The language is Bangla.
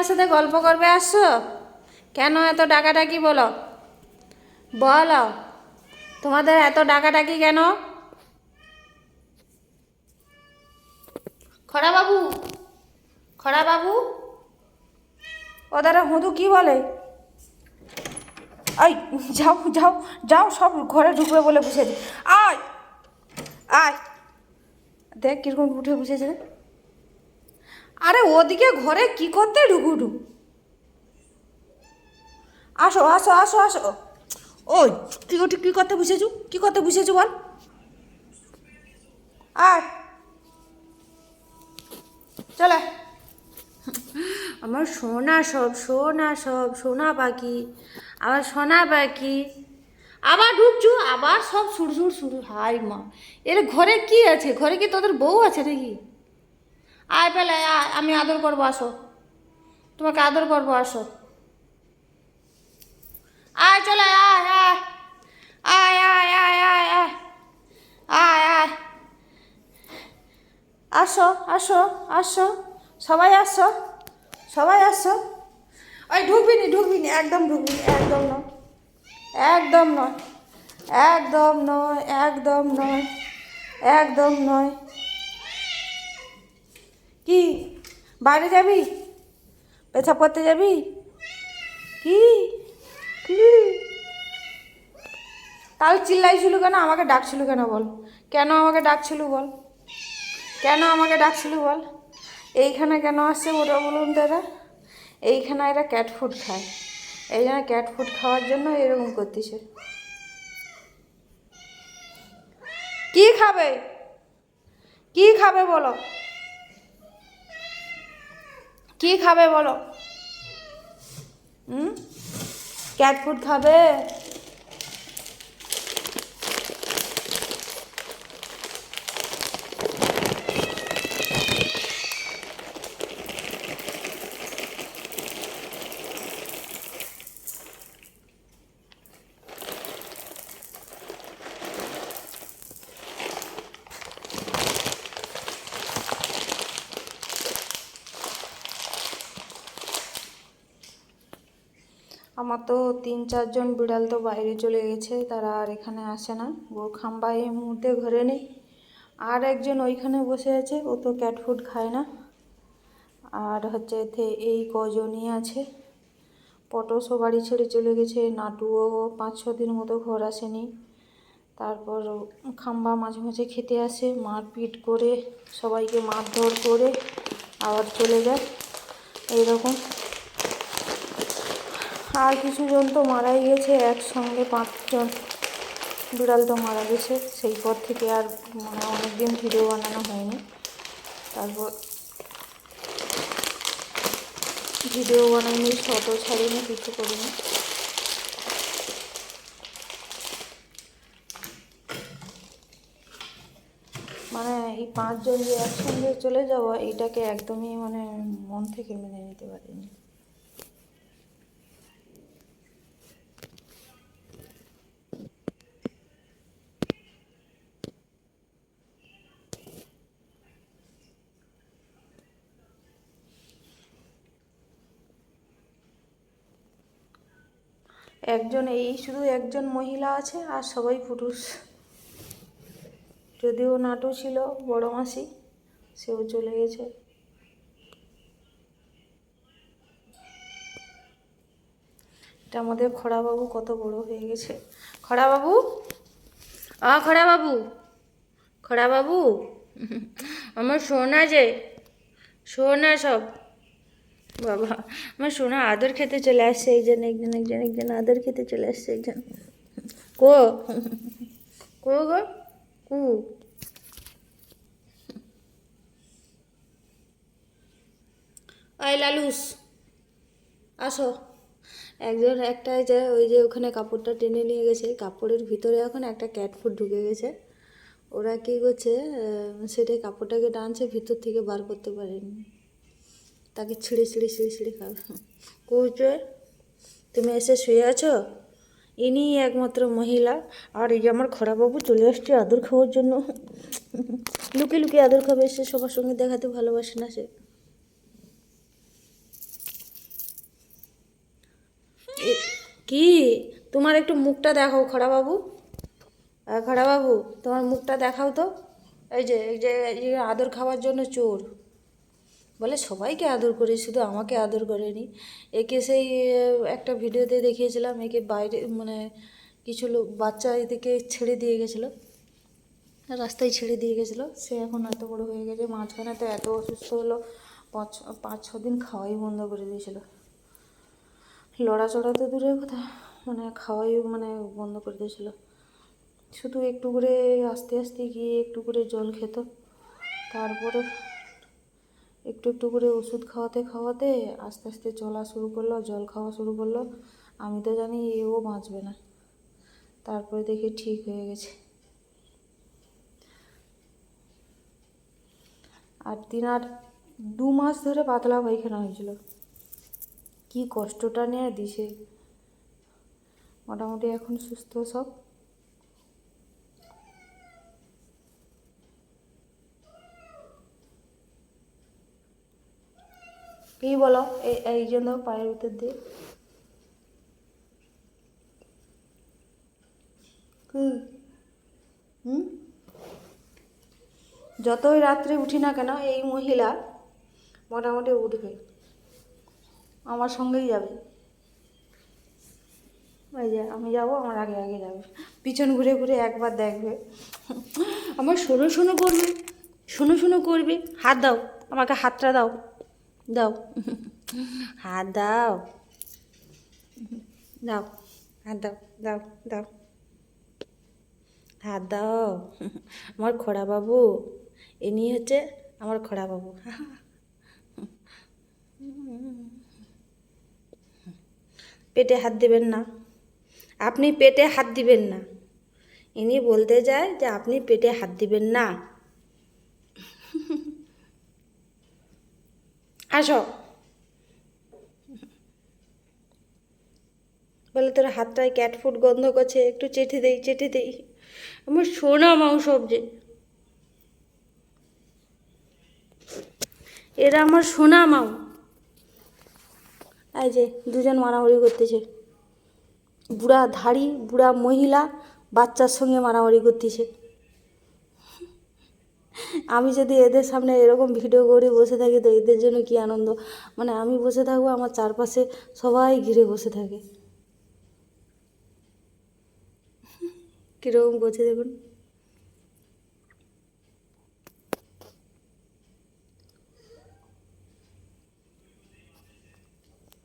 আমার সাথে গল্প করবে আসছো? কেন এত ডাকাডাকি বলো? বলো। তোমাদের এত ডাকাডাকি কেন? খরা বাবু খরা বাবু ওদারা হুদু কি বলে? আই, যাও যাও যাও সব ঘরে ঢুকবে বলে বসেছে। আয় আয়। দেখ কীরকম উঠে বসেছে। আরে ওদিকে ঘরে কি করতে ঢুকু ঢুক আসো আসো আসো আসো। ওই, তুই ওটি কী করতে বসেছু? কী করতে বসেছু বল। আর চলে। আমার সোনা সব সোনা সব, সোনা পাখি, আবার সোনা পাখি। আবার ঢুকছু, আবার সব সুর সুর শুরু হাই মা এর ঘরে কি আছে? ঘরে কি তোদের বউ আছে নাকি? আয় পেলে আমি আদর করব, আসো। তোমাকে আদর করব, আসো। আয়, চলে আয় আয় আয়। আয় আয় আয় আয় আয়। আয় আসো আসো আসো। সবাই আসো সবাই আসো। ওই ঢুকবি নি ঢুকবি নি একদম ঢুকবিনি, একদম নয়। একদম নয় একদম নয় একদম নয় একদম নয়। কি? বাইরে যাবি? পেছাব করতে যাবি? কি? কি? তাহলে চিল্লাইছিল কেন? আমাকে ডাকছিল কেন বল? কেন আমাকে ডাকছিল বল? কেন আমাকে ডাকছিল বল? এইখানে কেন আসছে ওটা বলুন দাদা? এইখানে এরা ক্যাট ফুড খায়। এই জন্য ক্যাট ফুড খাওয়ার জন্য এরকম করতেছে। কি খাবে? কি খাবে বলো? কি খাবে বলো? হুম? ক্যাট ফুড খাবে? আমার তো তিন চারজন বিড়াল তো বাইরে চলে গেছে, তারা আর এখানে আসে না। ও খাম্বা এই মুহূর্তে ঘরে নেই। আর একজন ওইখানে বসে আছে, ও তো ক্যাট ফুড খায় না। আর হচ্ছে এতে এই কজনই আছে। পটসও বাড়ি ছেড়ে চলে গেছে, নাটুও পাঁচ, ছ দিন মতো ঘর আসেনি। তারপর খাম্বা মাঝে মাঝে খেতে আসে, মারপিট করে, সবাইকে মারধর করে আবার চলে যায়। এইরকম। আর কিছু জন তো মারাই গেছে, একসঙ্গে পাঁচজন। বিড়াল তো মারা গেছে, সেই পর থেকে আর মানে অনেক দিন ভিডিও বানানো হয়নি। তারপর ভিডিও বানাইনি ফটো ছাড়িনি, কিছু করিনি। মানে এই পাঁচজন যে একসঙ্গে চলে যাওয়া, এটাকে একদমই মানে মন থেকে মেনে নিতে পারিনি। একজন এই, শুধু একজন মহিলা আছে আর সবাই পুরুষ। যদিও নাটু ছিল, বড় মাসি, সেও চলে গেছে। এটা আমাদের খড়াবাবু কত বড় হয়ে গেছে। খড়াবাবু? আ, খড়াবাবু। খড়াবাবু? আমার সোনা যে, সোনা সব। বাবা, আমার সোনা আদর খেতে চলে আসছে একজন একজন একজন একজন আদর খেতে চলে আসছে একজন কো? কো গো? কু? আই লালুস, আসো। একজন, একটা যে ওই যে ওখানে কাপড়টা টেনে নিয়ে গেছে, কাপড়ের ভিতরে এখন একটা ক্যাট ফুড ঢুকে গেছে। ওরা কী করছে সেটাই কাপড়টাকে টানছে, ভিতর থেকে বার করতে পারেনি। তাকে ছিঁড়ে ছিঁড়ে ছিঁড়ে ছিঁড়ে খাবে। কৌচয় তুমি এসে শুয়ে আছো? ইনি একমাত্র মহিলা, আর এই যে আমার খরাবাবু চলে আসছে আদর খাওয়ার জন্য। লুকে লুকে আদর খাবে, সে সবার সঙ্গে দেখাতে ভালোবাসে না সে। কি? তোমার একটু মুখটা দেখাও খরাবাবু খরাবাবু তোমার মুখটা দেখাও তো। এই যে এই যে আদর খাওয়ার জন্য চোর। বলে, সবাইকে আদর করে, শুধু আমাকে আদর করেনি। একে সেই একটা ভিডিওতে দেখিয়েছিলাম, একে বাইরে মানে কিছু লোক, বাচ্চা এদিকে ছেড়ে দিয়ে গেছিল, রাস্তায় ছেড়ে দিয়ে গেছিল। সে এখন এত বড় হয়ে গেছে, মাঝখানে তো এত অসুস্থ হলো, পাঁচ পাঁচ, ছ দিন খাওয়াই বন্ধ করে দিয়েছিল। লড়াচড়া তো দূরের কথা মানে খাওয়াই মানে বন্ধ করে দিয়েছিল। শুধু একটু করে আস্তে আস্তে গিয়ে একটু করে জল খেত, তারপরে একটু একটু করে ওষুধ খাওয়াতে খাওয়াতে আস্তে আস্তে চলা শুরু করল, জল খাওয়া শুরু করল। আমি তো জানি এও বাঁচবে না। তারপরে দেখি ঠিক হয়ে গেছে। আর তিনার দু মাস ধরে পাতলা পায়খানা হয়েছিল। কি কষ্টটা নিয়ে দিছে। মোটামুটি এখন সুস্থ সব। কি বলো, এই জন্য পায়ের ভিতর দিয়ে। হুম? যতই রাত্রে উঠি না কেন, এই মহিলা মোটামুটি উঠবে। আমার সঙ্গেই যাবে। ওই যে, আমি যাব, আমার আগে আগে যাবে। পিছন ঘুরে ঘুরে একবার দেখবে। আমার শোনো শোনো করবে, শোনো শোনো করবে। হাত দাও, আমাকে হাতটা দাও। দাও হাত দাও দাও হাত দাও দাও দাও হাত দাও আমার খোড়া বাবু ইনি হচ্ছে আমার খোড়া বাবু পেটে হাত দিবেন না আপনি পেটে হাত দিবেন না ইনি বলতে যায় যে আপনি পেটে হাত দিবেন না আসো। বলে তোর হাতটায় ক্যাট ফুড গন্ধ করছে, একটু চেটে দেই চেটে দেই। আমার সোনা মাংস যে। এরা আমার সোনা মাও এই যে, দুজন মারামারি করতেছে। বুড়া ধাড়ি, বুড়া মহিলা বাচ্চার সঙ্গে মারামারি করতেছে। আমি যদি এদের সামনে এরকম ভিডিও করে বসে থাকি তো এদের জন্য কি আনন্দ? মানে আমি বসে থাকব, আমার চারপাশে সবাই ঘিরে বসে থাকে। কীরকম করছে দেখুন।